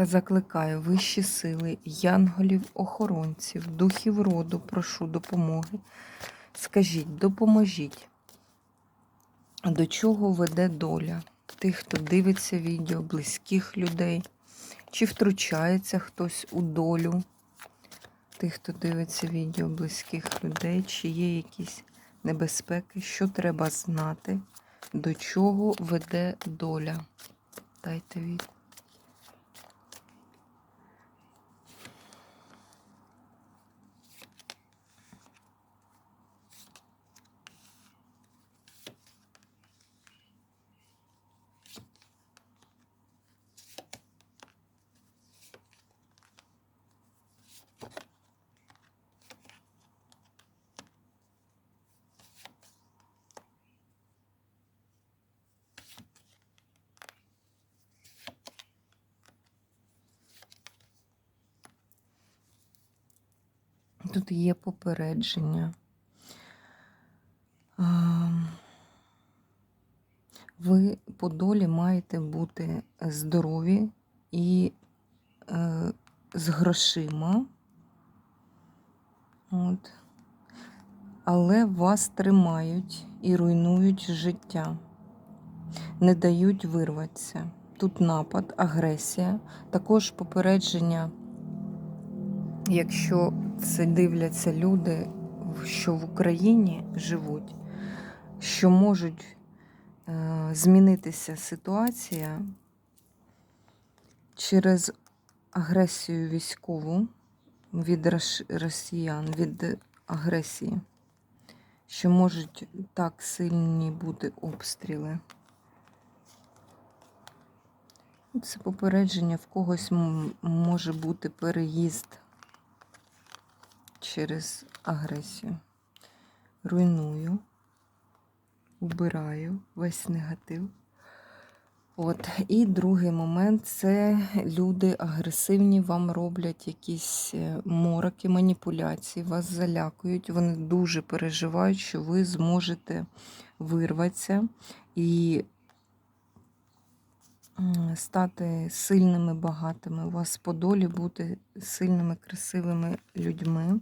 Та закликаю вищі сили, янголів, охоронців, духів роду, прошу допомоги. Скажіть, допоможіть, до чого веде доля тих, хто дивиться відео, близьких людей, чи втручається хтось у долю тих, хто дивиться відео, близьких людей, чи є якісь небезпеки, що треба знати, до чого веде доля. Дайте відповідь. Тут є попередження. Ви по долі маєте бути здорові і е, з грошима. От. Але вас тримають і руйнують життя, не дають вирватися. Тут напад, агресія, також попередження якщо це дивляться люди, що в Україні живуть, що можуть е, змінитися ситуація через агресію військову від росіян, від агресії, що можуть так сильні бути обстріли. Це попередження в когось може бути переїзд через агресію. Руйную, убираю весь негатив. От. І другий момент це люди агресивні вам роблять якісь е, мороки, маніпуляції, вас залякують, вони дуже переживають, що ви зможете вирватися і стати сильними, багатими. У вас по долі бути сильними, красивими людьми.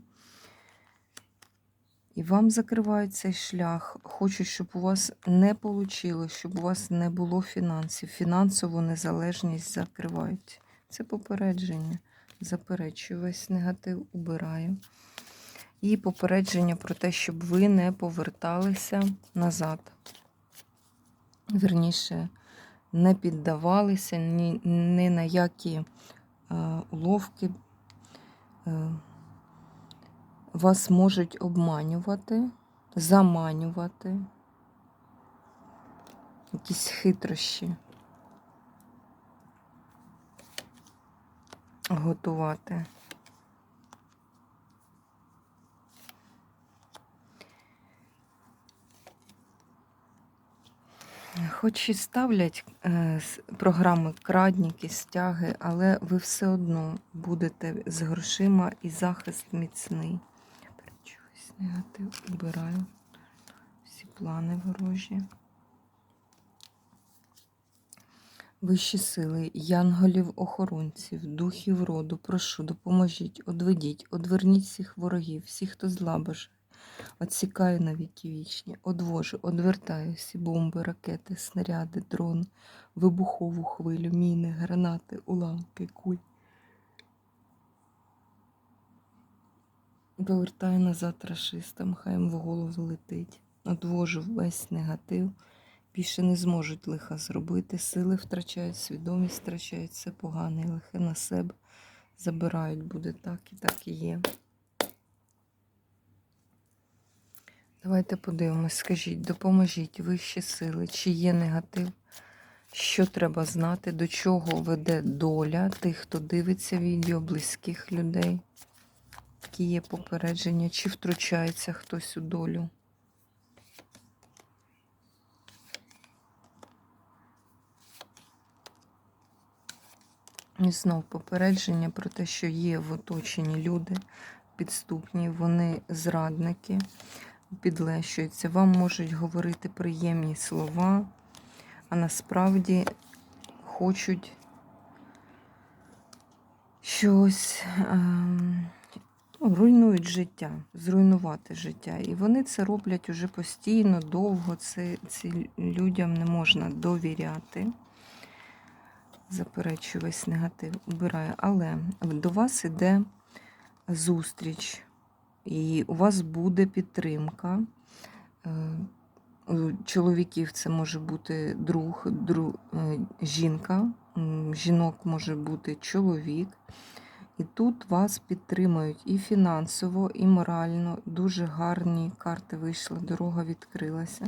І вам закривають цей шлях. Хочу, щоб у вас не вийшло, щоб у вас не було фінансів. Фінансову незалежність закривають. Це попередження. Заперечую, весь негатив убираю. І попередження про те, щоб ви не поверталися назад. Вірніше, не піддавалися ні, ні на які е, уловки. Е, вас можуть обманювати, заманювати, якісь хитрощі. Готувати. Хоч і ставлять е, програми крадніки, стяги, але ви все одно будете з грошима і захист міцний негатив убираю. Всі плани ворожі. Вищі сили, янголів-охоронців, духів роду, прошу, допоможіть, одведіть, одверніть всіх ворогів, всіх, хто зла бажає. Отсікаю на віки вічні, одвожу, одвертаю всі бомби, ракети, снаряди, дрон, вибухову хвилю, міни, гранати, уламки, куль. Повертаю назад рашистам, хай їм в голову летить. Одвожу весь негатив. Більше не зможуть лиха зробити. Сили втрачають, свідомість втрачають, все погане і лихе на себе забирають. Буде так і так і є. Давайте подивимось, скажіть, допоможіть вищі сили, чи є негатив, що треба знати, до чого веде доля тих, хто дивиться відео, близьких людей. Які є попередження, чи втручається хтось у долю. І знов попередження про те, що є в оточенні люди підступні, вони зрадники, підлещуються. Вам можуть говорити приємні слова, а насправді хочуть щось ну, руйнують життя, зруйнувати життя. І вони це роблять уже постійно, довго. Це, ці людям не можна довіряти. Заперечую весь негатив, убираю. Але до вас іде зустріч, і у вас буде підтримка. Е, у Чоловіків це може бути друг, друг жінка, жінок може бути чоловік. І тут вас підтримують і фінансово, і морально. Дуже гарні карти вийшли, дорога відкрилася.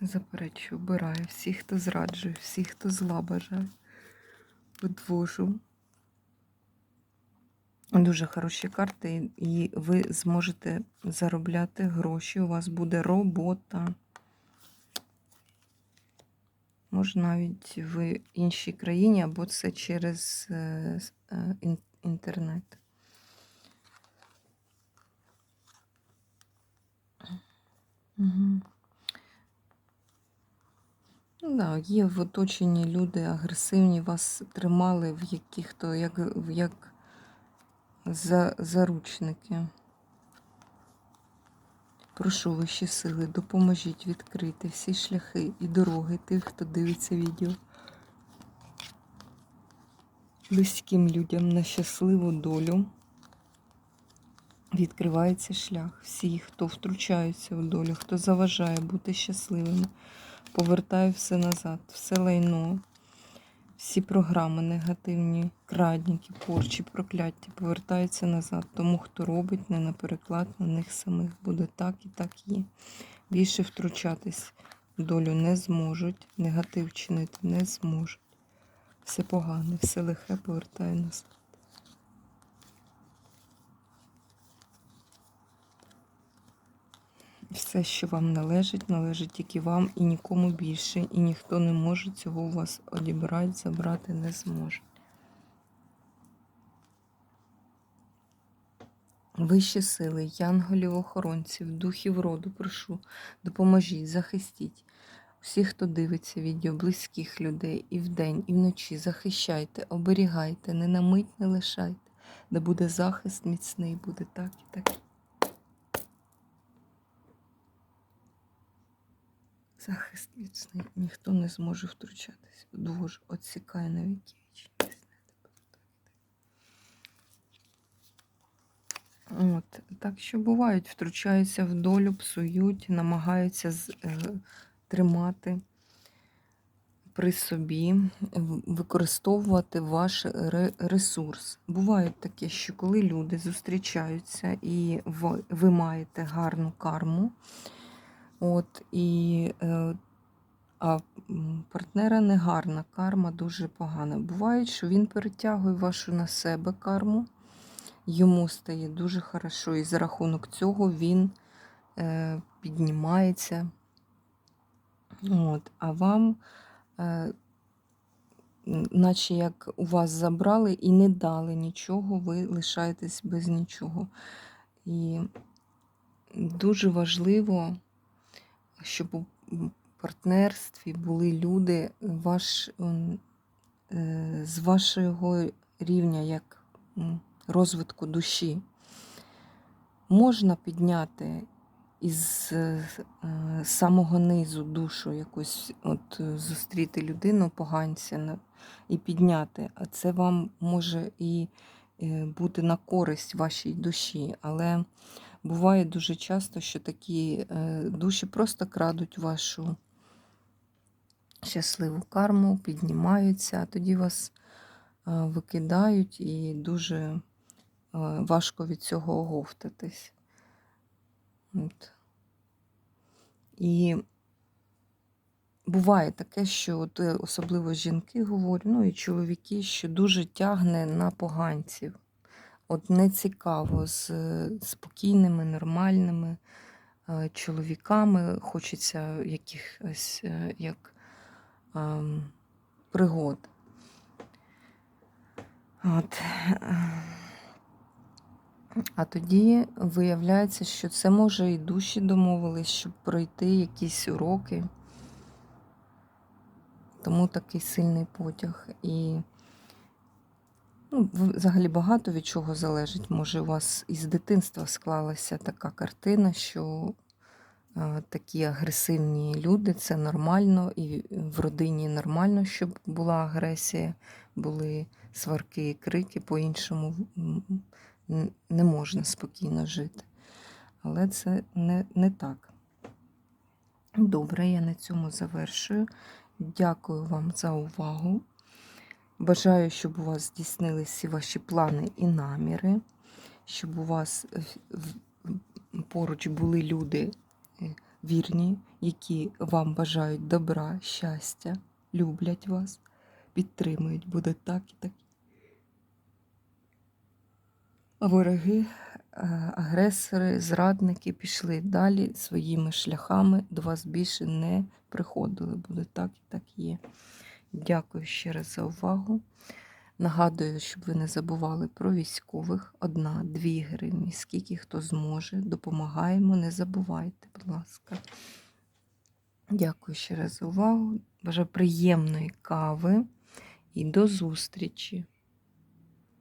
Заперечую, обираю всіх, хто зраджує, всіх, хто зла бажає. Відвожу. Дуже хороші карти, і ви зможете заробляти гроші. У вас буде робота. Може, навіть в іншій країні, або це через е, е, ін- інтернет. Ну, да, є в оточенні люди агресивні, вас тримали в яких-то як, як за, заручники. Прошу вищі сили, допоможіть відкрити всі шляхи і дороги тих, хто дивиться відео. Близьким людям на щасливу долю відкривається шлях. Всі, хто втручаються в долю, хто заважає бути щасливими, повертаю все назад, все лайно, всі програми негативні, крадніки, порчі, прокляття повертаються назад. Тому, хто робить не на переклад, на них самих буде так і так є. Більше втручатись в долю не зможуть, негатив чинити не зможуть. Все погане, все лихе повертає назад. Все, що вам належить, належить тільки вам і нікому більше, і ніхто не може цього у вас одібрати, забрати не зможе. Вищі сили, янголів, охоронців, духів роду, прошу, допоможіть, захистіть. Всіх, хто дивиться відео, близьких людей і вдень, і вночі, захищайте, оберігайте, не на мить не лишайте, де буде захист міцний, буде так і так. Захист міцний, ніхто не зможе втручатись. Двож отсікає на віки. От, так що бувають, втручаються в долю, псують, намагаються з, е, тримати при собі, використовувати ваш ре- ресурс. Буває таке, що коли люди зустрічаються і ви, ви маєте гарну карму, от, і, е, а партнера негарна карма, дуже погана. Буває, що він перетягує вашу на себе карму йому стає дуже хорошо, і за рахунок цього він е, піднімається. От, а вам, е, наче як у вас забрали і не дали нічого, ви лишаєтесь без нічого. І дуже важливо, щоб у партнерстві були люди ваш, е, з вашого рівня як розвитку душі. Можна підняти із е, самого низу душу якусь, от е, зустріти людину поганця і підняти, а це вам може і е, бути на користь вашій душі. Але буває дуже часто, що такі е, душі просто крадуть вашу щасливу карму, піднімаються, а тоді вас е, викидають і дуже е, важко від цього оговтатись. І буває таке, що от, е, особливо жінки говорю, ну і чоловіки, що дуже тягне на поганців. От не цікаво з спокійними, нормальними е, чоловіками. Хочеться якихось е, як ем, пригод. От. А тоді виявляється, що це може і душі домовились, щоб пройти якісь уроки. Тому такий сильний потяг. І ну, взагалі багато від чого залежить. Може, у вас із дитинства склалася така картина, що е, такі агресивні люди це нормально, і в родині нормально, щоб була агресія, були сварки і крики, по-іншому не можна спокійно жити. Але це не, не так. Добре, я на цьому завершую. Дякую вам за увагу. Бажаю, щоб у вас здійснились всі ваші плани і наміри, щоб у вас поруч були люди е, вірні, які вам бажають добра, щастя, люблять вас, підтримують, буде так і так. Вороги, е, агресори, зрадники пішли далі своїми шляхами, до вас більше не приходили. Буде так і так є. Дякую ще раз за увагу. Нагадую, щоб ви не забували про військових. Одна, дві гривні, скільки хто зможе. Допомагаємо, не забувайте, будь ласка. Дякую ще раз за увагу. Бажаю приємної кави і до зустрічі!